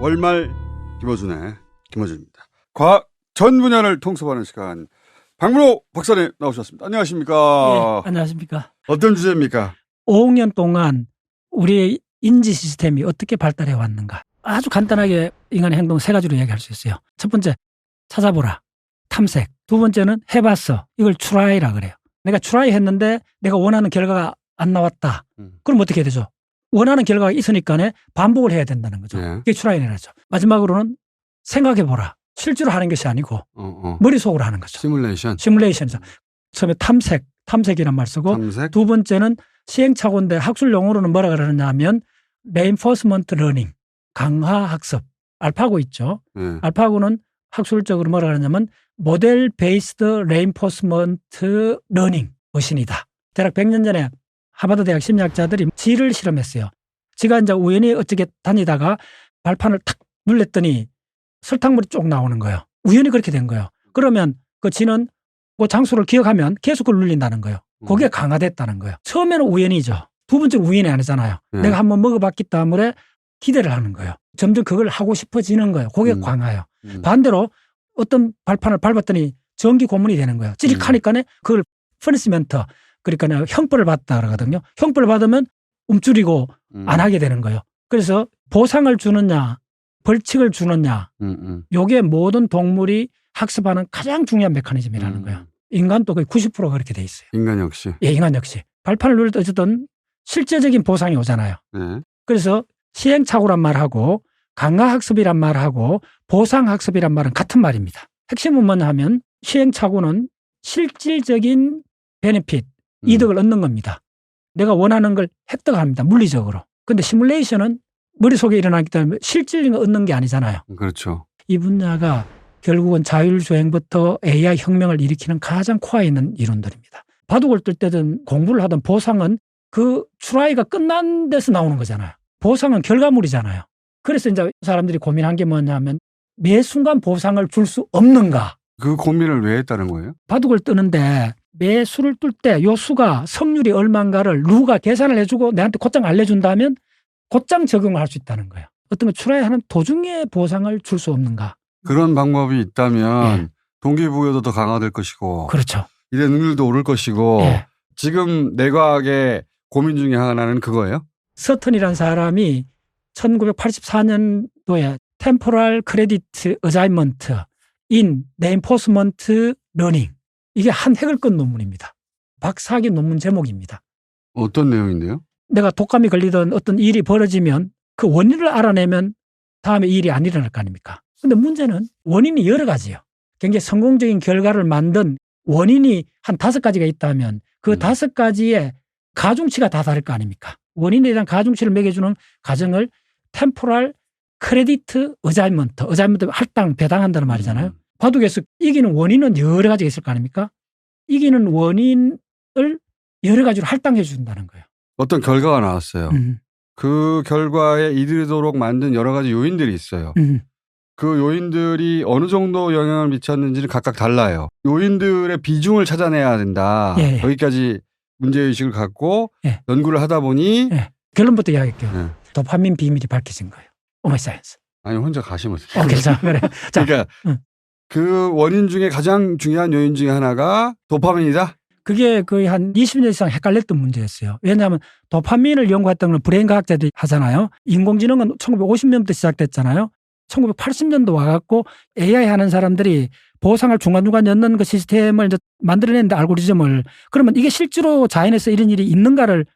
월말 김어준의 김어준입니다. 과학 전 분야를 통섭하는 시간. 박문호 박사님 나오셨습니다. 안녕하십니까? 예, 안녕하십니까. 어떤 주제입니까? 5억 년 동안 우리의 인지 시스템이 어떻게 발달해 왔는가. 아주 간단하게 인간의 행동 세 가지로 이야기할 수 있어요. 첫 번째, 찾아보라. 탐색. 두 번째는 해봤어. 이걸 트라이라 그래요. 내가 트라이 했는데 내가 원하는 결과가 안 나왔다. 음. 그럼 어떻게 되죠? 원하는 결과가 있으니까 반복을 해야 된다는 거죠. 예. 그게 트라이라죠. 마지막으로는 생각해보라. 실제로 하는 것이 아니고 어, 어. 머릿속으로 하는 거죠. 시뮬레이션, 시뮬레이션이죠. 처음에 탐색, 탐색이란 말 쓰고 탐색, 두 번째는 시행착오인데 학술 용어로는 뭐라 그러느냐 하면 reinforcement learning, 강화 학습. 알파고 있죠. 예. 알파고는 학술적으로 뭐라 그러냐면 모델 베이스드 reinforcement learning 머신이다. 대략 100년 전에 하버드 대학 심리학자들이 쥐를 실험했어요. 지가 이제 우연히 어쩌게 다니다가 발판을 탁 눌렸더니 설탕물이 쭉 나오는 거예요. 우연히 그렇게 된 거예요. 그러면 그 쥐는 그 장소를 기억하면 계속 그걸 눌린다는 거예요. 그게 강화됐다는 거예요. 처음에는 우연이죠. 두 번째는 우연이 아니잖아요. 네. 내가 한번 먹어봤기 때문에 기대를 하는 거예요. 점점 그걸 하고 싶어지는 거예요. 그게 음. 강화요. 음. 반대로 어떤 발판을 밟았더니 전기 고문이 되는 거예요. 찌릿하니까 그걸 퍼니스멘트 그러니까 형벌을 받다 그러거든요. 형벌을 받으면 움츠리고 음. 안 하게 되는 거예요. 그래서 보상을 주느냐 벌칙을 주느냐 음, 음. 요게 모든 동물이 학습하는 가장 중요한 메커니즘이라는 음. 거예요. 인간도 거의 90%가 그렇게 돼 있어요. 인간 역시. 예, 인간 역시. 발판을 누릴 때 어쨌든 실제적인 보상이 오잖아요. 예. 그래서 시행착오란 말하고 강화학습이란 말하고 보상학습이란 말은 같은 말입니다. 핵심은 뭐냐 하면 시행착오는 실질적인 베네핏, 음. 이득을 얻는 겁니다. 내가 원하는 걸 획득합니다. 물리적으로. 근데 시뮬레이션은 머릿속에 일어나기 때문에 실질적인 걸 얻는 게 아니잖아요. 그렇죠. 이 분야가 결국은 자율주행부터 AI 혁명을 일으키는 가장 코어에 있는 이론들입니다. 바둑을 뜰 때든 공부를 하든 보상은 그 트라이가 끝난 데서 나오는 거잖아요. 보상은 결과물이잖아요. 그래서 이제 사람들이 고민한 게 뭐냐면 매 순간 보상을 줄 수 없는가. 그 고민을 왜 했다는 거예요? 바둑을 뜨는데 매 수를 뜰 때 요 수가 성률이 얼마인가를 루가 계산을 해주고 내한테 곧장 알려준다면 곧장 적용을 할 수 있다는 거예요. 어떤 걸 트라이하는 도중에 보상을 줄 수 없는가. 그런 방법이 있다면 예. 동기부여도 더 강화될 것이고 그렇죠. 일의 능률도 오를 것이고 예. 지금 내과학의 고민 중에 하나는 그거예요? 서턴이라는 사람이 1984년도에 템포럴 크레디트 어자이먼트 인 네임포스먼트 러닝 이게 한 획을 끈 논문입니다. 박사학위 논문 제목입니다. 어떤 내용인데요? 내가 독감이 걸리던 어떤 일이 벌어지면 그 원인을 알아내면 다음에 이 일이 안 일어날 거 아닙니까? 근데 문제는 원인이 여러 가지예요. 굉장히 성공적인 결과를 만든 원인이 한 다섯 가지가 있다면 그 음. 다섯 가지의 가중치가 다 다를 거 아닙니까? 원인에 대한 가중치를 매겨주는 과정을 템포럴 크레디트 어자이먼트, 어자이먼트 할당, 배당한다는 말이잖아요. 음. 바둑에서 이기는 원인은 여러 가지가 있을 거 아닙니까? 이기는 원인을 여러 가지로 할당해 준다는 거예요. 어떤 결과가 나왔어요. 음, 그 결과에 이르도록 만든 여러 가지 요인들이 있어요. 음. 그 요인들이 어느 정도 영향을 미쳤는지는 각각 달라요. 요인들의 비중을 찾아내야 된다. 예, 예. 여기까지 문제의식을 갖고 예. 연구를 하다 보니 예. 결론부터 이야기할게요. 예. 도파민 비밀이 밝혀진 거예요. 오마이 사이언스. 아니 혼자 가시면 어떡해요. 어, 괜찮아. 그래. 자, 그러니까 응. 그 원인 중에 가장 중요한 요인 중에 하나가 도파민이다. 그게 거의 한 20년 이상 헷갈렸던 문제였어요. 왜냐하면 도파민을 연구했던 건 브레인 과학자들이 하잖아요. 인공지능은 1950년부터 시작됐잖아요. 1980년도 와갖고 AI 하는 사람들이 보상을 중간중간 넣는 그 시스템을 이제 만들어냈는데 알고리즘을 그러면 이게 실제로 자연에서 이런 일이 있는가를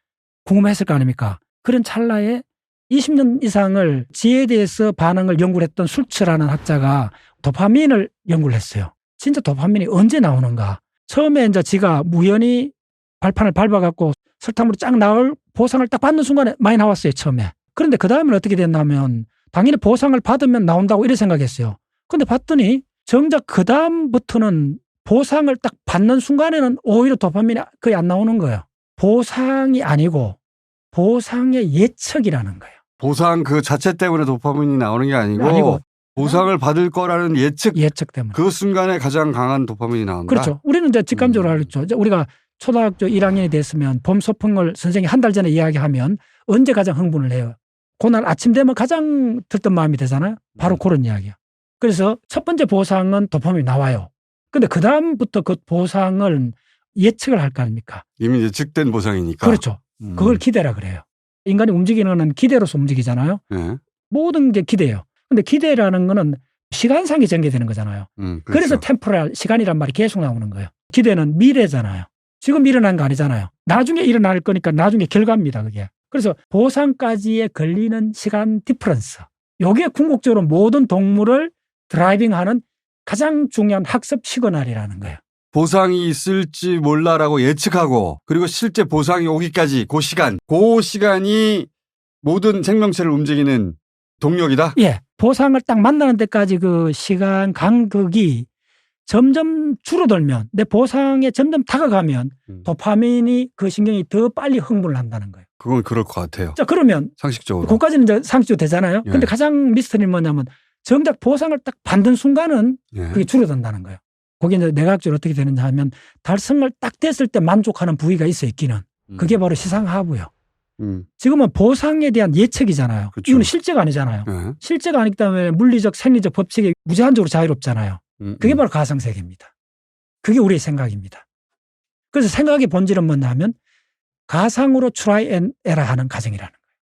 궁금했을 거 아닙니까? 그런 찰나에 20년 이상을 지에 대해서 반응을 연구를 했던 술츠라는 학자가 도파민을 연구를 했어요. 진짜 도파민이 언제 나오는가? 처음에 이제 지가 우연히 발판을 밟아갖고 설탕물이 쫙 나올 보상을 딱 받는 순간에 많이 나왔어요, 처음에. 그런데 그 다음에는 어떻게 됐냐면 당연히 보상을 받으면 나온다고 이래 생각했어요. 근데 봤더니 정작 그 다음부터는 보상을 딱 받는 순간에는 오히려 도파민이 거의 안 나오는 거예요. 보상이 아니고 보상의 예측이라는 거예요. 보상 그 자체 때문에 도파민이 나오는 게 아니고, 아니고 보상을 받을 거라는 예측 예측 때문에. 그 순간에 가장 강한 도파민이 나온다. 그렇죠. 우리는 이제 직감적으로 음. 이제 우리가 초등학교 1학년이 됐으면 봄 소풍을 선생님이 한 달 전에 이야기하면 언제 가장 흥분을 해요? 그날 아침 되면 가장 들뜬 마음이 되잖아요. 바로 음. 그런 이야기야. 그래서 첫 번째 보상은 도파민이 나와요. 근데 그 다음부터 그 보상을 예측을 할 거 아닙니까? 이미 예측된 보상이니까. 그렇죠. 음. 그걸 기대라 그래요. 인간이 움직이는 건 기대로서 움직이잖아요. 예. 모든 게 기대예요. 근데 기대라는 거는 시간상이 전개되는 거잖아요. 음, 그래서 그렇죠. 템포랄 시간이란 말이 계속 나오는 거예요. 기대는 미래잖아요. 지금 일어난 거 아니잖아요. 나중에 일어날 거니까 나중에 결과입니다. 그게. 그래서 보상까지에 걸리는 시간 디퍼런스. 요게 궁극적으로 모든 동물을 드라이빙하는 가장 중요한 학습 시그널이라는 거예요. 보상이 있을지 몰라라고 예측하고 그리고 실제 보상이 오기까지 그 시간, 그 시간이 모든 생명체를 움직이는 동력이다. 예. 보상을 딱 만나는 데까지 그 시간 간극이 점점 줄어들면 내 보상에 점점 다가가면 음. 도파민이 그 신경이 더 빨리 흥분을 한다는 거예요. 그건 그럴 것 같아요. 자, 그러면 상식적으로. 그까지는 이제 상식적으로 되잖아요. 예. 근데 가장 미스터리는 뭐냐면 정작 보상을 딱 받는 순간은 예. 그게 줄어든다는 거예요. 거기 이제 내각적으로 어떻게 되느냐 하면 달성을 딱 됐을 때 만족하는 부위가 있어 있기는 음. 그게 바로 시상하고요. 음. 지금은 보상에 대한 예측이잖아요. 그쵸. 이거는 실제가 아니잖아요. 예. 실제가 아니기 때문에 물리적 생리적 법칙이 무제한적으로 자유롭잖아요. 음, 그게 음. 바로 가상세계입니다. 그게 우리의 생각입니다. 그래서 생각의 본질은 뭐냐면 가상으로 트라이 앤 에라 하는 가정이라는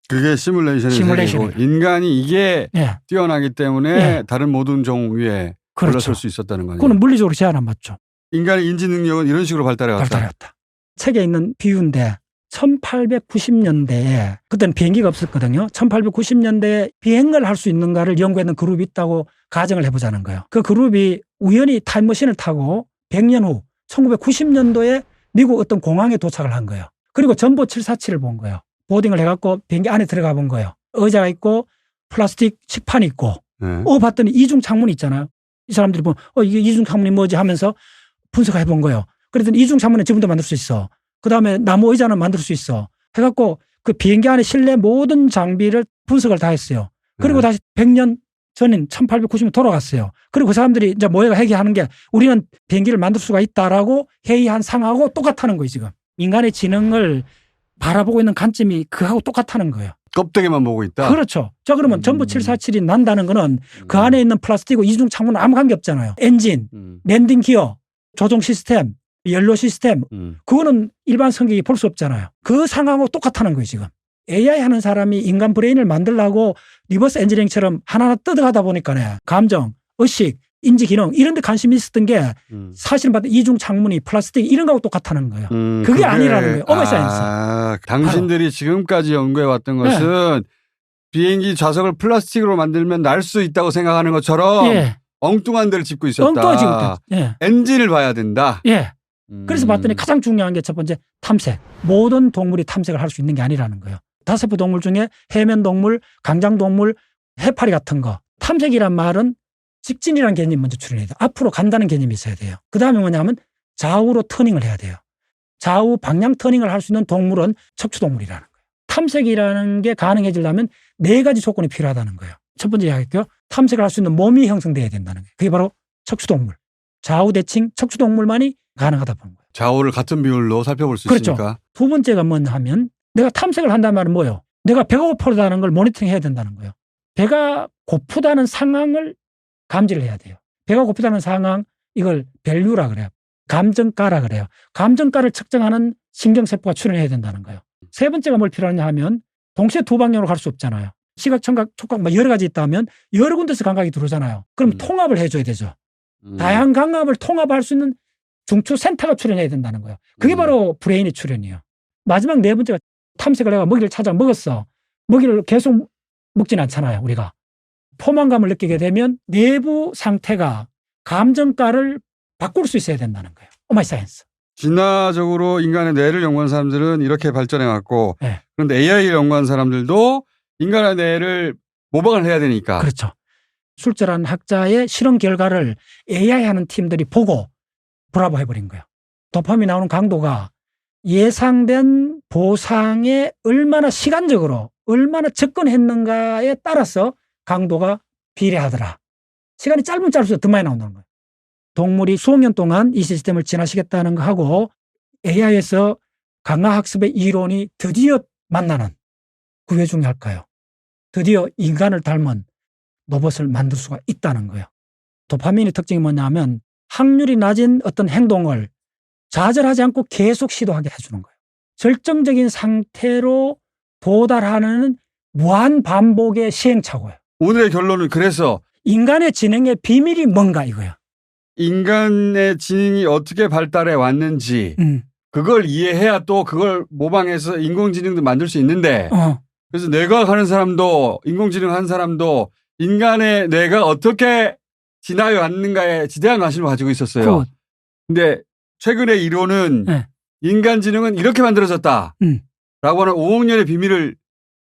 그게 시뮬레이션의 시뮬레이션이에요. 세계고 인간이 이게 거예요. 예. 뛰어나기 때문에 예. 다른 모든 종 위에 그렇죠. 올라설 수 있었다는 거죠. 그거는 물리적으로 제한 안 맞죠. 인간의 인지 능력은 이런 식으로 발달해 왔다. 발달했다. 책에 있는 비유인데 1890년대에 그때는 비행기가 없었거든요. 1890년대에 비행을 할 수 있는가를 연구하는 그룹이 있다고 가정을 해보자는 거예요. 그 그룹이 우연히 타임머신을 타고 100년 후 1990년도에 미국 어떤 공항에 도착을 한 거예요. 그리고 전보 747을 본 거예요. 보딩을 해갖고 비행기 안에 들어가 본 거예요. 의자가 있고 플라스틱 식판이 있고 예. 어 봤더니 이중 창문이 있잖아요. 이 사람들이 보면 어 이게 이중 창문이 뭐지 하면서 분석해 본 거예요. 그랬더니 이중 창문은 지금도 만들 수 있어. 그 다음에 나무 의자는 만들 수 있어. 해갖고 그 비행기 안에 실내 모든 장비를 분석을 다 했어요. 그리고 네. 다시 100년 전인 1890년 돌아갔어요. 그리고 그 사람들이 이제 모여가 회개하는 게 우리는 비행기를 만들 수가 있다라고 회의한 상하고 똑같다는 거예요, 지금. 인간의 지능을 바라보고 있는 관점이 그하고 똑같다는 거예요. 껍데기만 보고 있다. 그렇죠. 자, 그러면 음. 전부 747이 난다는 거는 그 음. 안에 있는 플라스틱과 이중 창문은 아무 관계 없잖아요. 엔진, 음. 랜딩 기어, 조종 시스템, 연료 시스템, 음. 그거는 일반 성격이 볼 수 없잖아요. 그 상황하고 똑같다는 거예요, 지금. AI 하는 사람이 인간 브레인을 만들라고 리버스 엔지니어링처럼 하나하나 뜯어가다 보니까 감정, 의식, 인지 기능 이런 데 관심이 있었던 게 음. 사실은 때 이중 창문이 플라스틱 이런 거하고 똑같다는 거예요. 음, 그게 아니라는 거예요. 어머 사이언스. 아, 당신들이 지금까지 연구해 왔던 네. 것은 비행기 좌석을 플라스틱으로 만들면 날 수 있다고 생각하는 것처럼 예. 엉뚱한 데를 짓고 있었다. 엉뚱하지 못해. 예. 엔진을 봐야 된다. 예. 음. 그래서 봤더니 가장 중요한 게 첫 번째 탐색. 모든 동물이 탐색을 할 수 있는 게 아니라는 거예요. 다세포 동물 중에 해면 동물, 강장 동물, 해파리 같은 거. 탐색이란 말은 직진이라는 개념이 먼저 출현해야 돼요. 앞으로 간다는 개념이 있어야 돼요. 그 다음에 뭐냐면 좌우로 터닝을 해야 돼요. 좌우 방향 터닝을 할 수 있는 동물은 척추동물이라는 거예요. 탐색이라는 게 가능해지려면 네 가지 조건이 필요하다는 거예요. 첫 번째 이야기했고요. 탐색을 할 수 있는 몸이 형성돼야 된다는 거예요. 그게 바로 척추동물. 좌우 대칭 척추동물만이 가능하다 보는 거예요. 좌우를 같은 비율로 살펴볼 수 그렇죠. 있으니까. 두 번째가 뭐냐 하면 내가 탐색을 한다는 말은 뭐예요? 내가 배가 고프다는 걸 모니터링 해야 된다는 거예요. 배가 고프다는 상황을 감지를 해야 돼요. 배가 고프다는 상황 이걸 밸류라 그래요. 감정가라 그래요. 감정가를 측정하는 신경세포가 출현해야 된다는 거예요. 세 번째가 뭘 필요하냐 하면 동시에 두 방향으로 갈 수 없잖아요. 시각, 청각, 촉각 뭐 여러 가지 있다면 여러 군데서 감각이 들어오잖아요. 그럼 음. 통합을 해줘야 되죠. 음. 다양한 감각을 통합할 수 있는 중추 센터가 출현해야 된다는 거예요. 그게 음. 바로 브레인의 출현이에요. 마지막 네 번째가 탐색을 내가 먹이를 찾아 먹었어. 먹이를 계속 먹진 않잖아요, 우리가. 포만감을 느끼게 되면 내부 상태가 감정가를 바꿀 수 있어야 된다는 거예요. 오마이 사이언스. 진화적으로 인간의 뇌를 연구한 사람들은 이렇게 발전해 왔고 네. 그런데 AI를 연구한 사람들도 인간의 뇌를 모방을 해야 되니까 그렇죠. 술절한 학자의 실험 결과를 AI 하는 팀들이 보고 브라보 해버린 거예요. 도파민 나오는 강도가 예상된 보상에 얼마나 시간적으로 얼마나 접근했는가에 따라서 강도가 비례하더라. 시간이 짧으면 짧을수록 더 많이 나온다는 거예요. 동물이 수억 년 동안 이 시스템을 진화시켰다는 거 하고 AI에서 강화학습의 이론이 드디어 만나는 그왜 중요할까요? 드디어 인간을 닮은 로봇을 만들 수가 있다는 거예요. 도파민의 특징이 뭐냐면 확률이 낮은 어떤 행동을 좌절하지 않고 계속 시도하게 해주는 거예요. 절정적인 상태로 도달하는 무한 반복의 시행착오예요. 오늘의 결론은 그래서 인간의 지능의 비밀이 뭔가 이거야. 인간의 지능이 어떻게 발달해 왔는지 음. 그걸 이해해야 또 그걸 모방해서 인공지능도 만들 수 있는데 어. 그래서 뇌과학하는 사람도 인공지능 한 사람도 인간의 뇌가 어떻게 진화해 왔는가에 지대한 관심을 가지고 있었어요. 그, 근데 최근의 이론은 네. 인간 지능은 이렇게 만들어졌다. 음. 라고 하는 5억 년의 비밀을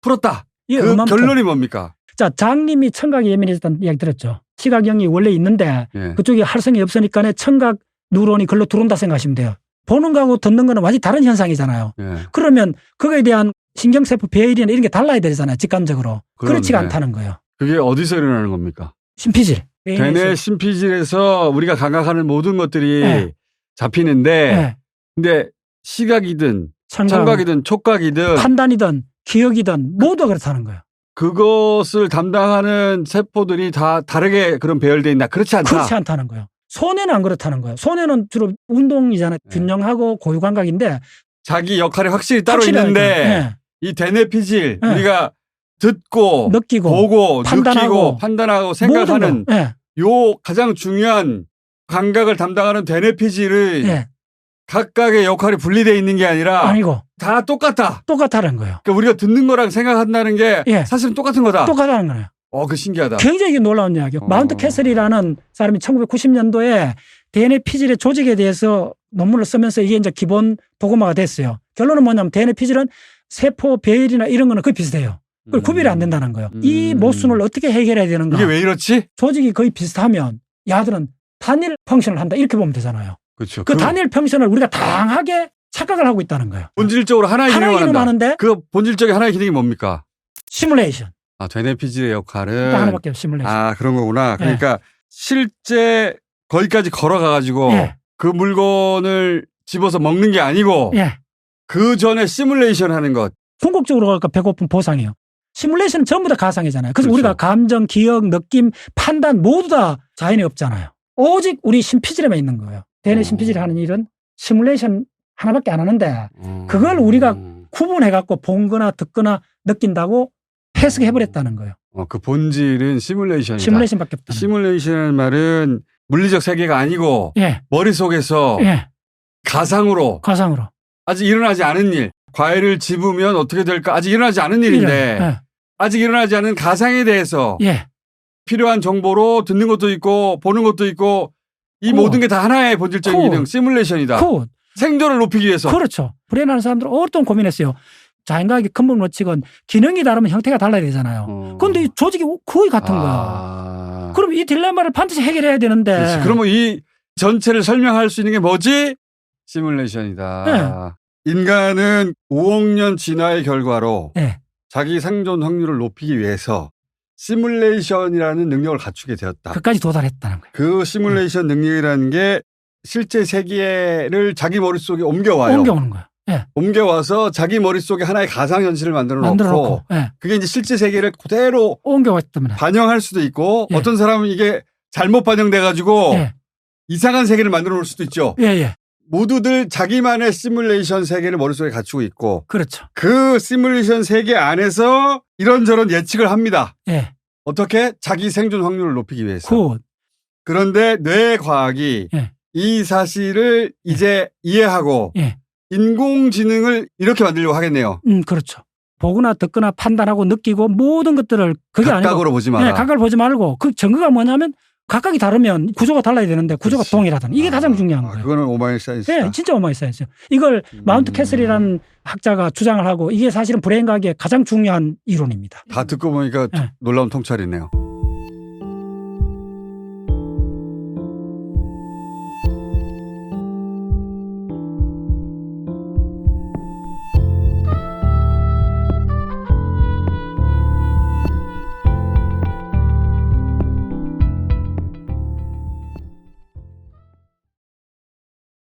풀었다. 이그 음암 결론이 뭡니까? 자, 장님이 청각이 예민해졌다는 이야기 들었죠. 시각영이 원래 있는데 예. 그쪽에 활성이 없으니까 청각 뉴런이 글로 들어온다 생각하시면 돼요. 보는 거하고 듣는 거는 완전히 다른 현상이잖아요. 예. 그러면 그거에 대한 신경세포 배열이나 이런 게 달라야 되잖아요. 직감적으로. 그렇지가. 않다는 거예요. 그게 어디서 일어나는 겁니까? 심피질. 대뇌 심피질에서 우리가 감각하는 모든 것들이 네. 잡히는데 네. 근데 시각이든 청각, 청각이든 촉각이든 판단이든 기억이든 모두 그렇다는 거예요. 그것을 담당하는 세포들이 다 다르게 그런 배열돼 있나 그렇지 않다. 그렇지 않다는 거예요. 손해는 안 그렇다는 거예요. 손해는 주로 운동이잖아요. 네. 균형하고 고유 감각인데 자기 역할이 확실히 따로 확실히 있는데. 이 대뇌피질 네. 우리가 듣고 네. 느끼고 보고 판단하고 느끼고 판단하고 생각하는. 예. 요 가장 중요한 감각을 담당하는 대뇌피질의 예. 각각의 역할이 분리되어 있는 게 아니라 아니고 다 똑같다. 똑같다는 거예요. 그러니까 우리가 듣는 거랑 생각한다는 게 예. 사실은 똑같은 거다. 똑같다는 거예요. 어, 그 신기하다. 굉장히 놀라운 이야기예요. 어. 마운트 캐슬이라는 사람이 1990년도에 DNA 피질의 조직에 대해서 논문을 쓰면서 이게 이제 기본 도구마가 됐어요. 결론은 뭐냐면 DNA 피질은 세포 배열이나 이런 거는 거의 비슷해요. 그걸 음. 구별이 안 된다는 거예요. 음. 이 모순을 어떻게 해결해야 되는가? 이게 왜 이렇지? 조직이 거의 비슷하면 야들은 단일 펑션을 한다 이렇게 보면 되잖아요. 그렇죠. 그, 단일 펑션을 우리가 다양하게 착각을 하고 있다는 거예요. 본질적으로 하나의 하나 기능을 한다. 하는데 그 본질적인 하나의 기능이 뭡니까? 시뮬레이션. 아, 되뇌피질의 역할은 딱 하나밖에 없어요. 시뮬레이션. 아, 그런 거구나. 예. 그러니까 실제 거기까지 걸어가 가지고 예. 그 물건을 집어서 먹는 게 아니고 예. 그 전에 시뮬레이션 하는 것. 궁극적으로 갈까 배고픈 보상이요. 시뮬레이션은 전부 다 가상이잖아요. 그래서 그렇죠. 우리가 감정, 기억, 느낌, 판단 모두 다 자연이 없잖아요. 오직 우리 심피질에만 있는 거예요. 대뇌 어. 심피질이 하는 일은 시뮬레이션 하나밖에 안 하는데 음. 그걸 우리가 구분해갖고 본 거나 듣거나 느낀다고 해석해버렸다는 거예요. 어, 그 본질은 시뮬레이션이다. 시뮬레이션밖에 거예요. 시뮬레이션이라는 말은 물리적 세계가 아니고 예, 머릿속에서 예, 가상으로 가상으로. 아직 일어나지 않은 일. 과일을 집으면 어떻게 될까? 아직 일어나지 않은 일인데 예, 아직 일어나지 않은 가상에 대해서 예, 필요한 정보로 듣는 것도 있고 보는 것도 있고 이 그- 모든 게 다 하나의 본질적인 그- 기능 시뮬레이션이다. 그, 생존을 높이기 위해서. 그렇죠. 불행하는 사람들은 어떤 고민했어요. 자연과학의 근본 원칙은 기능이 다르면 형태가 달라야 되잖아요. 어. 그런데 이 조직이 거의 같은 거야. 아. 그럼 이 딜레마를 반드시 해결해야 되는데. 그렇지. 그러면 이 전체를 설명할 수 있는 게 뭐지? 시뮬레이션이다. 네. 인간은 5억 년 진화의 결과로 네. 자기 생존 확률을 높이기 위해서 시뮬레이션이라는 능력을 갖추게 되었다. 그까지 도달했다는 거예요. 그 시뮬레이션 능력이라는 게 실제 세계를 자기 머릿속에 옮겨와요. 옮겨오는 거예요. 예. 옮겨와서 자기 머릿속에 하나의 가상현실을 만들어 만들어 놓고 놓고. 예. 그게 이제 실제 세계를 그대로 옮겨왔기 때문에. 반영할 수도 있고 예. 어떤 사람은 이게 잘못 반영돼 가지고 예. 이상한 세계를 만들어 놓을 수도 있죠. 예, 예. 모두들 자기만의 시뮬레이션 세계를 머릿속에 갖추고 있고 그렇죠. 그 시뮬레이션 세계 안에서 이런저런 예측을 합니다. 예. 어떻게? 자기 생존 확률을 높이기 위해서. 굿. 그런데 뇌 과학이 예. 이 사실을 이제 이해하고 예. 인공지능을 이렇게 만들려고 하겠네요. 음, 그렇죠. 보거나 듣거나 판단하고 느끼고 모든 것들을 그게 아니고. 각각으로 보지 예, 마라. 각각을 보지 말고 그 증거가 뭐냐면 각각이 다르면 구조가 달라야 되는데 구조가 그렇지. 동일하다. 이게 가장 중요한 아, 거예요. 그거는 오마이 사이언스다. 예, 진짜 어마이 사이언스. 이걸 음. 마운트 캐슬이라는 학자가 주장을 하고 이게 사실은 브레인 과학의 가장 중요한 이론입니다. 다 듣고 보니까 예. 놀라운 통찰이네요.